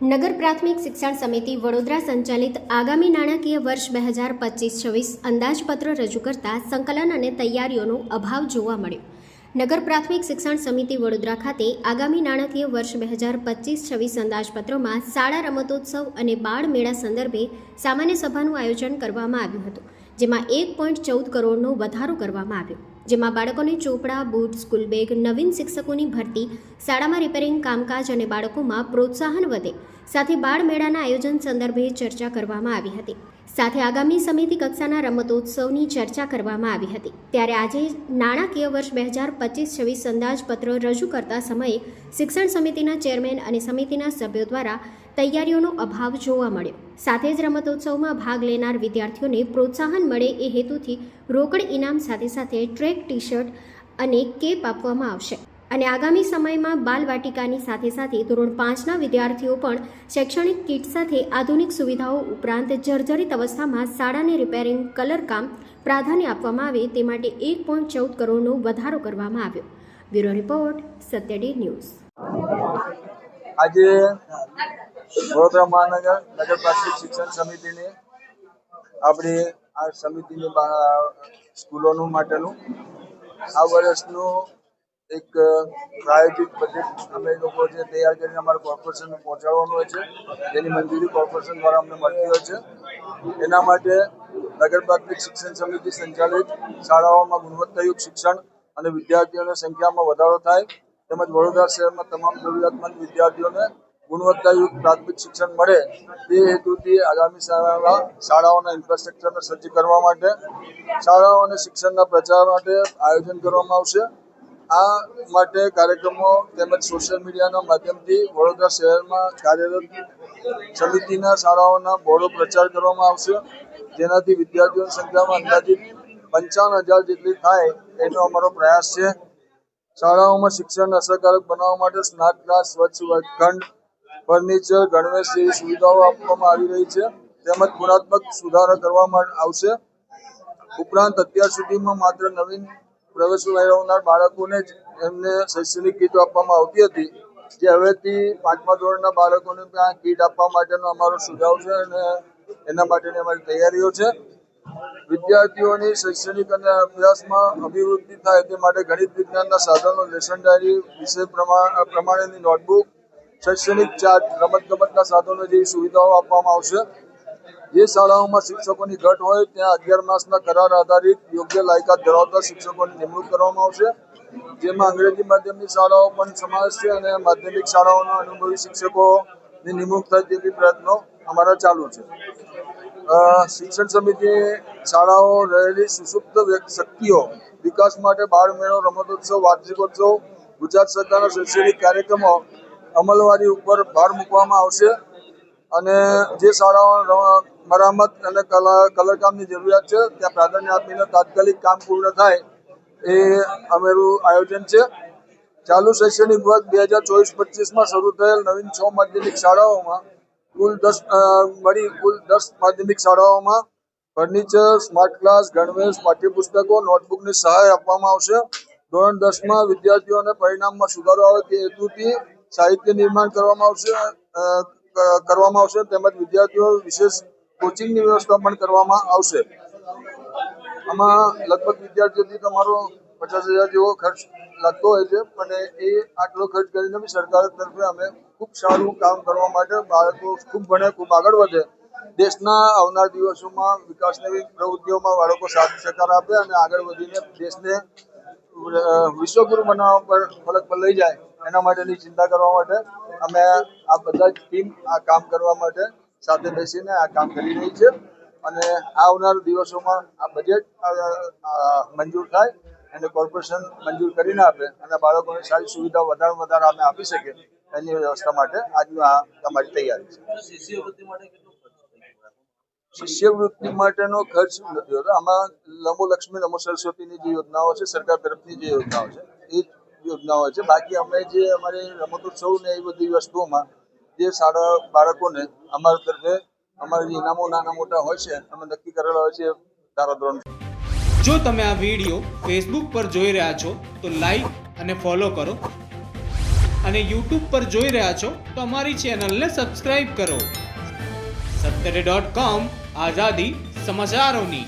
નગર પ્રાથમિક શિક્ષણ સમિતિ વડોદરા સંચાલિત આગામી નાણાકીય વર્ષ બે હજાર પચીસ છવ્વીસ અંદાજપત્ર રજૂ કરતા સંકલન અને તૈયારીઓનો અભાવ જોવા મળ્યો. નગર પ્રાથમિક શિક્ષણ સમિતિ વડોદરા ખાતે આગામી નાણાકીય વર્ષ બે હજાર પચીસ છવ્વીસ અંદાજપત્રમાં શાળા રમતોત્સવ અને બાળ મેળા સંદર્ભે સામાન્ય સભાનું આયોજન કરવામાં આવ્યું હતું, જેમાં એક પોઈન્ટ ચૌદ કરોડનો વધારો કરવામાં આવ્યો. જેમાં બાળકોને ચોપડા, બૂટ, સ્કૂલ બેગ, નવીન શિક્ષકોની ભરતી, શાળામાં રિપેરિંગ કામકાજ અને બાળકોમાં પ્રોત્સાહન વધે. સાથે બાળ મેળાના આયોજન સંદર્ભે ચર્ચા કરવામાં આવી હતી. સાથે આગામી સમિતિ કક્ષાના રમતોત્સવની ચર્ચા કરવામાં આવી હતી. ત્યારે આજે નાણાકીય વર્ષ બે હજાર પચીસ છવ્વીસ અંદાજપત્ર રજૂ કરતા સમયે શિક્ષણ સમિતિના ચેરમેન અને સમિતિના સભ્યો દ્વારા તૈયારીઓનો અભાવ જોવા મળ્યો. સાથે જ રમતોત્સવમાં ભાગ લેનાર વિદ્યાર્થીઓને પ્રોત્સાહન મળે એ હેતુથી રોકડ ઇનામ સાથે સાથે ટ્રેક ટી શર્ટ અને કેપ આપવામાં આવશે. અને આગામી સમયમાં બાલવાટિકાની સાથે સાથે ધોરણ પાંચના વિદ્યાર્થીઓ પણ શૈક્ષણિક કીટ સાથે આધુનિક સુવિધાઓ ઉપરાંત જર્જરિત અવસ્થામાં શાળાને રિપેરિંગ કલરકામ પ્રાધાન્ય આપવામાં આવે તે માટે એક પોઈન્ટ ચૌદ કરોડનો વધારો કરવામાં આવ્યો. Bureau report, Satyaday news. આજે વડોદરા મહાનગર, નગર પ્રાથમિક શિક્ષણ સમિતિની આપણી આ સમિતિની સ્કૂલોનું માટેનું આ વર્ષનું એક પ્રાયોજિત બજેટ અમે લોકો જે તૈયાર કરીને અમારા કોર્પોરેશનને પહોંચાડવાનું હોય છે તેની મંજૂરી કોર્પોરેશન દ્વારા અમને મળતી હોય છે. એના માટે નગર પ્રાથમિક શિક્ષણ સમિતિ સંચાલિત શાળાઓમાં ગુણવત્તાયુક્ત શિક્ષણ અને વિદ્યાર્થીઓની સંખ્યામાં વધારો થાય, તેમજ વડોદરા શહેરમાં તમામ જરૂરિયાતમંદ વિદ્યાર્થીઓને ગુણવત્તાયુક્ત પ્રાથમિક શિક્ષણ મળે તે હેતુથી આગામી શાળામાં શાળાઓના ઇન્ફ્રાસ્ટ્રક્ચરને સજ્જ કરવા માટે શાળાઓ અને શિક્ષણના પ્રચાર માટે આયોજન કરવામાં આવશે. આ માટે કાર્યક્રમો તેમજ સોશિયલ મીડિયાના માધ્યમથી વડોદરા શહેરમાં કાર્યરત સમિતિના શાળાઓના બોર્ડો પ્રચાર કરવામાં આવશે. જેનાથી વિદ્યાર્થીઓની સંખ્યામાં અંદાજિત પંચાવન હજાર જેટલી થાય એનો અમારો પ્રયાસ છે. શાળાઓમાં શિક્ષણ અસરકારક બનાવવા માટે સ્માર્ટ ક્લાસ સ્વચ્છ વર્ગખંડ ફર્નિચર ગણવેશ જેવી સુવિધાઓ આપવામાં આવી રહી છે, તેમજ ગુણાત્મક સુધારો કરવામાં આવશે. ઉપરાંત અત્યાર સુધીમાં માત્ર નવીન પ્રવેશ મેળવનાર બાળકોને જ એમને શૈક્ષણિક કીટ આપવામાં આવતી હતી. જે હવેથી પાંચમા ધોરણના બાળકોને ત્યાં કીટ આપવા માટેનો અમારો સુઝાવ છે અને એના માટેની અમારી તૈયારીઓ છે. વિદ્યાર્થીઓની શૈક્ષણિક અને અભ્યાસમાં અભિવૃદ્ધિ થાય તે માટે ગણિત વિજ્ઞાનના સાધનો, લેસન ડાયરી વિષય પ્રમાણ પ્રમાણેની નોટબુક શૈક્ષણિક ચાર્ટ, રમતગમતના સાધનો જેવી સુવિધાઓ આપવામાં આવશે. જે શાળાઓમાં શિક્ષકોની ઘટ હોય, ત્યાં અગિયાર માસના કરાર આધારિત યોગ્ય લાયકાત ધરાવતા શિક્ષકોની નિમણૂક કરવામાં આવશે. જેમાં અંગ્રેજી માધ્યમની શાળાઓ પણ સમાવેશ છે અને માધ્યમિક શાળાઓના અનુભવી શિક્ષકોની નિમણૂક થાય તેવી પ્રયત્નો અમારા ચાલુ છે. શિક્ષણ સમિતિ શાળાઓ રહેલી સુસુપ્ત શક્તિઓ વિકાસ માટે બાળ મેળો રમતોત્સવ, વાર્ષિકોત્સવ, ગુજરાત સરકારના શૈક્ષણિક કાર્યક્રમો અમલવારી ઉપર ભાર મૂકવામાં આવશે અને જે શાળાઓ મરામત અને કલા, કલરકામની જરૂરિયાત છે, ત્યાં પ્રાધાન્ય આપીને તાત્કાલિક કામ પૂર્ણ થાય એ અમારું આયોજન છે. ચાલુ શૈક્ષણિક વર્ષ બે હજાર ચોવીસ પચીસમાં શરૂ થયેલ નવીન છ માધ્યમિક શાળાઓમાં કુલ દસ મળી કુલ દસ માધ્યમિક શાળાઓમાં ફર્નિચર, સ્માર્ટ ક્લાસ, ગણવેશ, પાઠ્યપુસ્તકો, નોટબુકની સહાય આપવામાં આવશે. ધોરણ દસમાં વિદ્યાર્થીઓને પરિણામમાં સુધારો આવે તે હેતુથી સાહિત્ય નિર્માણ કરવામાં આવશે કરવામાં આવશે, તેમજ વિદ્યાર્થીઓ વિશેષ કોચિંગની વ્યવસ્થા પણ કરવામાં આવશે. આમાં લગભગ વિદ્યાર્થીઓથી તમારો પચાસ હજાર જેવો ખર્ચ લાગતો હોય છે, પણ એ આટલો ખર્ચ કરીને બી સરકાર તરફે અમે ખૂબ સારું કામ કરવા માટે બાળકો ખૂબ ભણે, ખૂબ આગળ વધે. દેશના આવનાર દિવસોમાં વિકાસની પ્રવૃત્તિઓમાં બાળકો સાથ સહકાર આપે અને આગળ વધીને દેશને વિશ્વગુરુ બનાવવા પર ફલક પર લઈ જાય. એના માટેની ચિંતા કરવા માટે અમે આ બધા જ ટીમ આ કામ કરવા માટે સાથે બેસીને આ કામ કરી રહી છે. અને આવનાર દિવસોમાં આ બજેટ મંજૂર થાય અને કોર્પોરેશન મંજૂર કરીને આપે અને બાળકોને સારી સુવિધા વધારે વધારે અમે આપી શકીએ એની વ્યવસ્થા માટે આજનું આ તમારી તૈયારી છે. શિષ્યવૃત્તિ માટેનો ખર્ચ નથી હોતો. આમાં નમો લક્ષ્મી નમો સરસ્વતીની જે યોજનાઓ છે સરકાર તરફની જે યોજનાઓ છે એ યોજનાઓ છે. બાકી અમે જે અમારી રમતોત્સવ ને એ બધી વસ્તુઓમાં જે સારા બાળકોને અમારા તરફે અમારા જે ઇનામો નાના મોટા હોય છે, અમે નક્કી કરેલા હોય છે ધારાધોરણ. જો તમે આ વીડિયો ફેસબુક પર જોઈ રહ્યા છો, તો લાઈક અને ફોલો કરો. અને યુટ્યુબ પર જોઈ રહ્યા છો, તો અમારી ચેનલને સબસ્ક્રાઇબ કરો. સત્તરે ડોટ કોમ આઝાદી સમાચારોની.